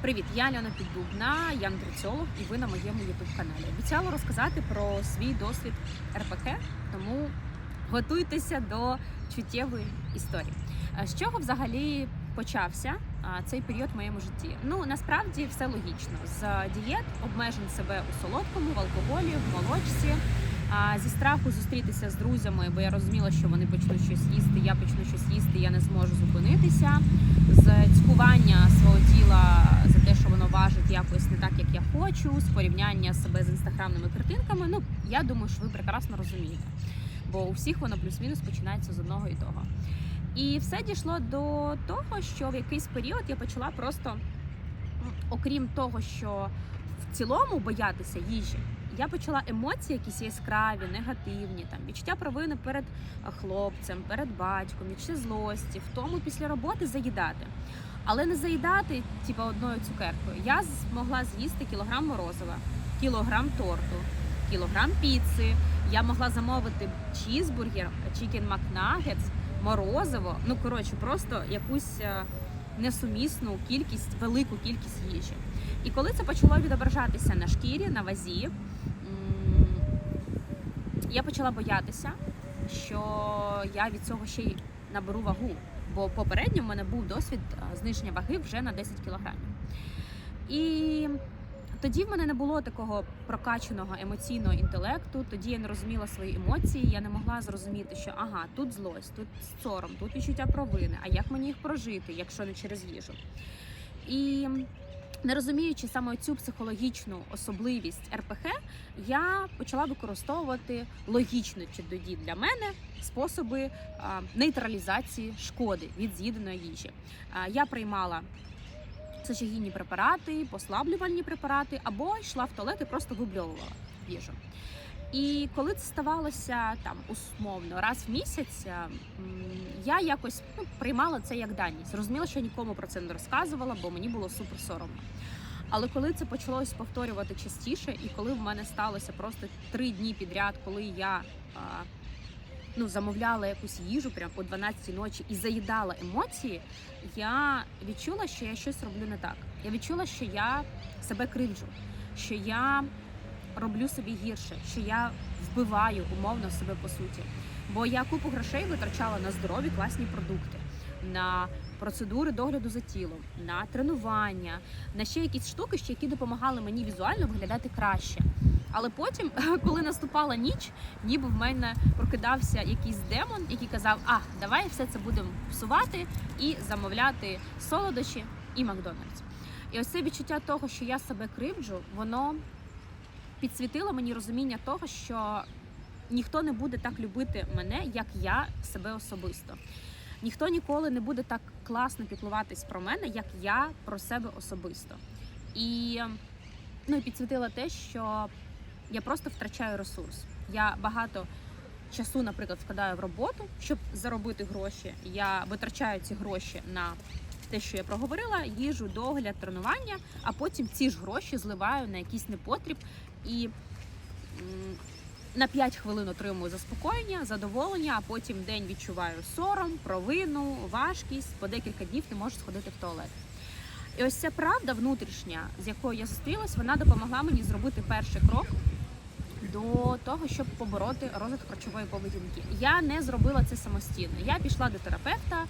Привіт, я Альона Піддубна, я нутриціолог, і ви на моєму youtube каналі. Обіцяла розказати про свій досвід РПК, тому готуйтеся до чуттєвої історії. З чого взагалі почався цей період в моєму житті? Ну насправді все логічно. З дієт, обмежень себе у солодкому, в алкоголі, в молочці. А зі страху зустрітися з друзями, бо я розуміла, що вони почнуть щось їсти, я почну щось їсти, я не зможу зупинитися. З цькування свого тіла за те, що воно важить якось не так, як я хочу, з порівняння себе з інстаграмними картинками. Ну я думаю, що ви прекрасно розумієте, бо у всіх воно плюс-мінус починається з одного і того. І все дійшло до того, що в якийсь період я почала просто, окрім того, що в цілому боятися їжі. Я почала емоції якісь яскраві, негативні, там відчуття провини перед хлопцем, перед батьком, відчуття злості, в тому після роботи заїдати. Але не заїдати, типу, одною цукеркою. Я змогла з'їсти кілограм морозива, кілограм торту, кілограм піци. Я могла замовити чізбургер, чікен макнагетс, морозиво. Ну коротше, просто якусь е, несумісну кількість, велику кількість їжі. І коли це почало відображатися на шкірі, на вазі, я почала боятися, що я від цього ще й наберу вагу. Бо попередньо в мене був досвід а, зниження ваги вже на 10 кілограмів. І тоді в мене не було такого прокачаного емоційного інтелекту. Тоді я не розуміла свої емоції. Я не могла зрозуміти, що ага, тут злость, тут сором, тут відчуття провини. А як мені їх прожити, якщо не через їжу? І не розуміючи саме цю психологічну особливість РПХ, я почала використовувати логічно чи тоді для мене способи нейтралізації шкоди від з'їденої їжі. Я приймала сечогінні препарати, послаблювальні препарати, або йшла в туалет і просто вибльовувала їжу. І коли це ставалося там условно раз в місяць, я якось ну, приймала це як даність. Розуміла, що я нікому про це не розказувала, бо мені було супер соромно. Але коли це почалось повторювати частіше, і коли в мене сталося просто три дні підряд, коли я а, ну, замовляла якусь їжу прямо о 12 ночі і заїдала емоції, я відчула, що я щось роблю не так. Я відчула, що я себе кривджу, що я роблю собі гірше, що я вбиваю умовно себе по суті. Бо я купу грошей витрачала на здорові класні продукти, на процедури догляду за тілом, на тренування, на ще якісь штуки, які допомагали мені візуально виглядати краще. Але потім, коли наступала ніч, ніби в мене прокидався якийсь демон, який казав: А, давай все це будемо псувати і замовляти солодощі і Макдональдс. І ось це відчуття того, що я себе кривджу, воно підсвітило мені розуміння того, що ніхто не буде так любити мене, як я себе особисто. Ніхто ніколи не буде так класно піклуватись про мене, як я про себе особисто. І ну, і те, що я просто втрачаю ресурс. Я багато часу, наприклад, вкладаю в роботу, щоб заробити гроші. Я витрачаю ці гроші на те, що я проговорила, їжу, догляд, тренування, а потім ці ж гроші зливаю на якийсь непотріб і на 5 хвилин отримую заспокоєння, задоволення, а потім день відчуваю сором, провину, важкість, по декілька днів не можу сходити в туалет. І ось ця правда внутрішня, з якою я зустрілась, вона допомогла мені зробити перший крок до того, щоб побороти розвиток харчової поведінки. Я не зробила це самостійно. Я пішла до терапевта,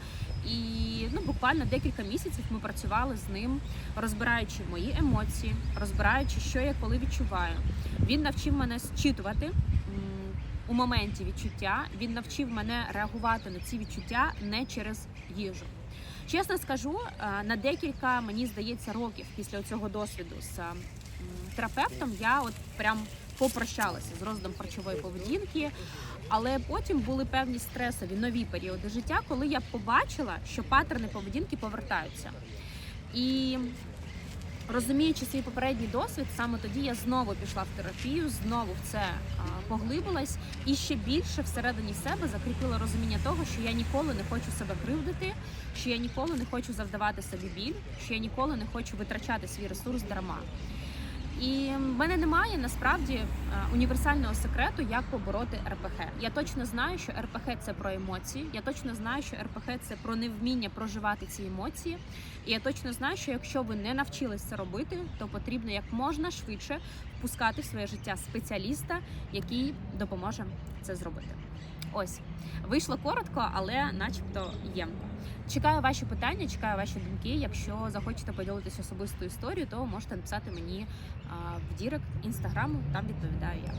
і ну буквально декілька місяців ми працювали з ним, розбираючи мої емоції, розбираючи, що я коли відчуваю. Він навчив мене зчитувати у моменті відчуття. Він навчив мене реагувати на ці відчуття не через їжу. Чесно скажу, е, на декілька, мені здається, років після цього досвіду з терапевтом я от прям попрощалася з роздом харчової поведінки. Але потім були певні стресові нові періоди життя, коли я побачила, що паттерни поведінки повертаються. І розуміючи свій попередній досвід, саме тоді я знову пішла в терапію, знову в це поглибилась і ще більше всередині себе закріпила розуміння того, що я ніколи не хочу себе кривдити, що я ніколи не хочу завдавати собі біль, що я ніколи не хочу витрачати свій ресурс дарма. І в мене немає насправді е, універсального секрету, як побороти РПХ. Я точно знаю, що РПХ це про емоції. Я точно знаю, що РПХ це про невміння проживати ці емоції. І я точно знаю, що якщо ви не навчились це робити, то потрібно як можна швидше впускати в своє життя спеціаліста, який допоможе це зробити. Ось вийшло коротко, але начебто ємко. Чекаю ваші питання, чекаю ваші думки. Якщо захочете поділитися особистою історією, то можете написати мені в Дірект інстаграму, там відповідаю я.